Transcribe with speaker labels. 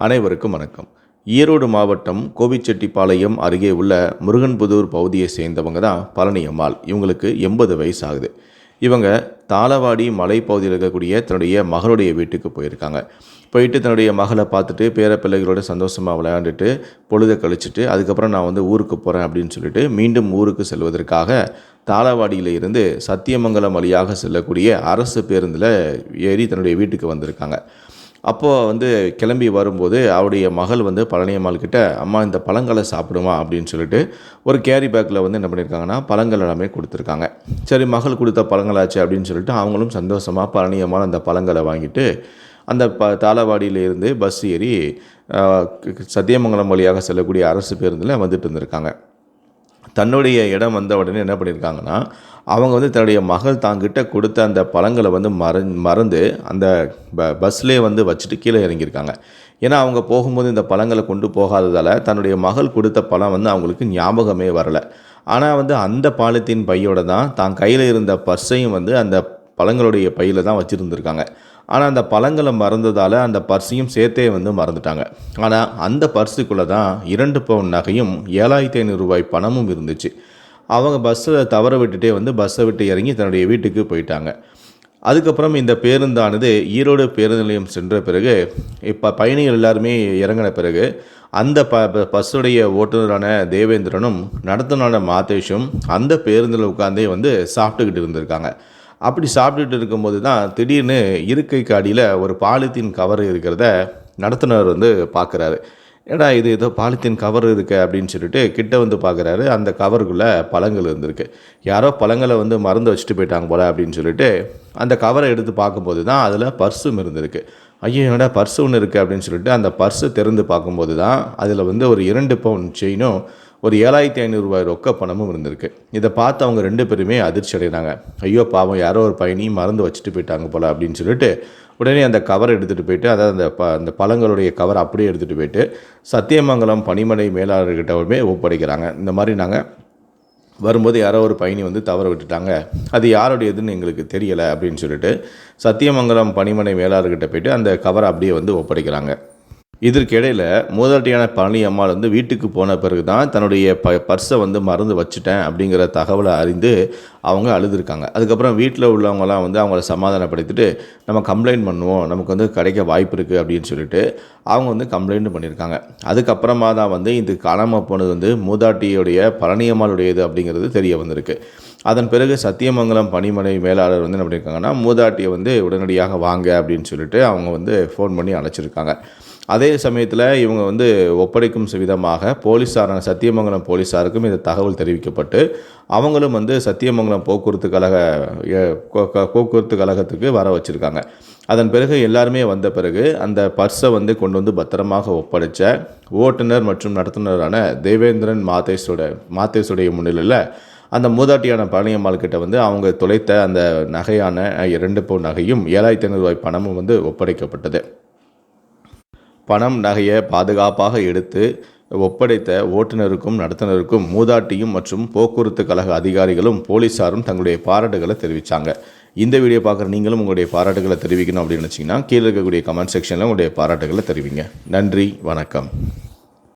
Speaker 1: அனைவருக்கும் வணக்கம். ஈரோடு மாவட்டம் கோபிச்செட்டிப்பாளையம் அருகே உள்ள முருகன்புதூர் பகுதியை சேர்ந்தவங்க தான் பழனியம்மாள் இவங்களுக்கு எண்பது வயசு ஆகுது இவங்க தாளவாடி மலைப்பகுதியில் இருக்கக்கூடிய தன்னுடைய மகளுடைய வீட்டுக்கு போயிருக்காங்க. போயிட்டு தன்னுடைய மகளை பார்த்துட்டு பேர பிள்ளைகளோட சந்தோஷமாக விளையாண்டுட்டு பொழுதை கழிச்சிட்டு அதுக்கப்புறம் நான் வந்து ஊருக்கு போகிறேன் அப்படின்னு சொல்லிட்டு மீண்டும் ஊருக்கு செல்வதற்காக தாளவாடியில் இருந்து சத்தியமங்கலம் வழியாக செல்லக்கூடிய அரசு பேருந்தில் ஏறி தன்னுடைய வீட்டுக்கு வந்திருக்காங்க. அப்போது வந்து கிளம்பி வரும்போது அவருடைய மகள் வந்து பழனியம்மாள் கிட்ட அம்மா இந்த பழங்களை சாப்பிடுமா? அப்படின்னு சொல்லிட்டு ஒரு கேரி பேக்கில் வந்து என்ன பண்ணியிருக்காங்கன்னா பழங்கள் எல்லாமே கொடுத்துருக்காங்க. சரி மகள் கொடுத்த பழங்களாச்சு அப்படின்னு சொல்லிட்டு அவங்களும் சந்தோஷமாக பழனியம்மாள் அந்த பழங்களை வாங்கிட்டு அந்த ப தாளவாடியிலேருந்து பஸ் ஏறி சத்தியமங்கலம் வழியாக செல்லக்கூடிய அரசு பேருந்தில் வந்துட்டு இருந்திருக்காங்க. தன்னுடைய இடம் வந்த உடனே என்ன பண்ணியிருக்காங்கன்னா அவங்க வந்து தன்னுடைய மகள் தாங்கிட்ட கொடுத்த அந்த பழங்களை வந்து மற மறந்து அந்த ப பஸ்லேயே வந்து வச்சுட்டு கீழே இறங்கியிருக்காங்க. ஏன்னா அவங்க போகும்போது இந்த பழங்களை கொண்டு போகாததால் தன்னுடைய மகள் கொடுத்த பழம் வந்து அவங்களுக்கு ஞாபகமே வரலை. ஆனால் வந்து அந்த பாலித்தீன் பையோட தான் தான் கையில் இருந்த பர்ஸையும் வந்து அந்த பழங்களுடைய பையில் தான் வச்சுருந்துருக்காங்க. ஆனால் அந்த பழங்களை மறந்ததால் அந்த பர்ஸையும் சேர்த்தே வந்து மறந்துட்டாங்க. ஆனால் அந்த பர்ஸுக்குள்ளே தான் இரண்டு பவுன் நகையும் ஏழாயிரத்தி ஐநூறு ரூபாய் பணமும் இருந்துச்சு. அவங்க பஸ்ஸை தவற விட்டுட்டே வந்து பஸ்ஸை விட்டு இறங்கி தன்னுடைய வீட்டுக்கு போயிட்டாங்க. அதுக்கப்புறம் இந்த பேருந்தானது ஈரோடு பேருந்து நிலையம் சென்ற பிறகு இப்போ பயணிகள் எல்லாருமே இறங்கின பிறகு அந்த ப பஸ்ஸுடைய ஓட்டுநரான தேவேந்திரனும் நடத்தினான மாதேஷும் அந்த பேருந்தில் உட்காந்தே வந்து சாப்பிட்டுக்கிட்டு இருந்திருக்காங்க. அப்படி சாப்பிட்டுட்டு இருக்கும்போது தான் திடீர்னு இருக்கைக்கு அடியில் ஒரு பாலித்தீன் கவர் இருக்கிறத நடத்துனர் வந்து பார்க்குறாரு. ஏடா இது ஏதோ பாலித்தீன் கவர் இருக்குது அப்படின்னு சொல்லிட்டு கிட்ட வந்து பார்க்குறாரு. அந்த கவருக்குள்ளே பழங்கள் இருந்திருக்கு. யாரோ பழங்களை வந்து மறந்து வச்சுட்டு போயிட்டாங்க போல அப்படின்னு சொல்லிட்டு அந்த கவரை எடுத்து பார்க்கும்போது தான் அதில் பர்ஸும் இருந்திருக்கு. ஐயோ என்னடா பர்ஸ் ஒன்று இருக்குது அப்படின்னு சொல்லிட்டு அந்த பர்ஸை திறந்து பார்க்கும்போது தான் அதில் வந்து ஒரு இரண்டு பவுன் செயினும் ஒரு ஏழாயிரத்தி ஐநூறுரூவாய் ரொக்க பணமும் இருந்திருக்கு. இதை பார்த்து அவங்க ரெண்டு பேருமே அதிர்ச்சி அடைகிறாங்க ஐயோ பாவம் யாரோ ஒரு பயணி மறந்து வச்சுட்டு போயிட்டாங்க போல் அப்படின்னு சொல்லிட்டு உடனே அந்த கவரை எடுத்துகிட்டு போயிட்டு அதாவது அந்த ப அந்த பழங்களுடைய கவர் அப்படியே எடுத்துகிட்டு போயிட்டு சத்தியமங்கலம் பணிமனை மேலாளர்கிட்டவுமே ஒப்படைக்கிறாங்க. இந்த மாதிரி நாங்கள் வரும்போது யாரோ ஒரு பயணி வந்து தவற விட்டுட்டாங்க. அது யாருடையதுன்னு எங்களுக்கு தெரியலை அப்படின்னு சொல்லிட்டு சத்தியமங்கலம் பணிமனை மேலாளர்கிட்ட போயிட்டு அந்த கவரை அப்படியே வந்து ஒப்படைக்கிறாங்க. இதற்கிடையில் மூதாட்டியான பழனி அம்மாள் வந்து வீட்டுக்கு போன பிறகு தான் தன்னுடைய ப பர்ஸை வந்து மறந்து வச்சுட்டேன் அப்படிங்கிற தகவலை அறிந்து அவங்க அழுதுருக்காங்க. அதுக்கப்புறம் வீட்டில் உள்ளவங்கலாம் வந்து அவங்கள சமாதானப்படுத்திட்டு நம்ம கம்ப்ளைண்ட் பண்ணுவோம் நமக்கு வந்து கிடைக்க வாய்ப்பு இருக்குது அப்படின்னு சொல்லிட்டு அவங்க வந்து கம்ப்ளைண்ட் பண்ணியிருக்காங்க அதுக்கப்புறமா தான் வந்து இது காணாமல் போனது வந்து மூதாட்டியுடைய பழனியம்மாளுடையது அப்படிங்கிறது தெரிய வந்திருக்கு. அதன் பிறகு சத்தியமங்கலம் பணிமனை மேலாளர் வந்து என்ன பண்ணியிருக்காங்கன்னா மூதாட்டியை வந்து உடனடியாக வாங்க அப்படின்னு சொல்லிட்டு அவங்க வந்து ஃபோன் பண்ணி அழைச்சிருக்காங்க. அதே சமயத்தில் இவங்க வந்து ஒப்படைக்கும் விதமாக போலீஸாரான சத்தியமங்கலம் போலீஸாருக்கும் இந்த தகவல் தெரிவிக்கப்பட்டு அவங்களும் வந்து சத்தியமங்கலம் போக்குவரத்து கழக போக்குவரத்து கழகத்துக்கு வர வச்சுருக்காங்க. அதன் பிறகு எல்லாருமே வந்த பிறகு அந்த பர்ஸை வந்து கொண்டு வந்து பத்திரமாக ஒப்படைச்ச ஓட்டுநர் மற்றும் நடத்துனரான தேவேந்திரன் மாதேஷோட மாதேஷுடைய முன்னிலையில் அந்த மூதாட்டியான பழனியம்மாள் கிட்ட வந்து அவங்க தொலைத்த அந்த நகையான இரண்டு பவுன் நகையும் ஏழாயிரத்தி ஐநூறு ரூபாய் பணமும் வந்து ஒப்படைக்கப்பட்டது. பணம் நகையை பாதுகாப்பாக எடுத்து ஒப்படைத்த ஓட்டுநருக்கும் நடத்துனருக்கும் மூதாட்டியும் மற்றும் போக்குவரத்து கழக அதிகாரிகளும் போலீஸாரும் தங்களுடைய பாராட்டுகளை தெரிவித்தாங்க இந்த வீடியோ பார்க்குற நீங்களும் உங்களுடைய பாராட்டுகளை தெரிவிக்கணும் அப்படின்னு நினச்சிங்கன்னா கீழே இருக்கக்கூடிய கமெண்ட் செக்ஷனில் உங்களுடைய பாராட்டுகளை தெரிவிங்க. நன்றி வணக்கம்.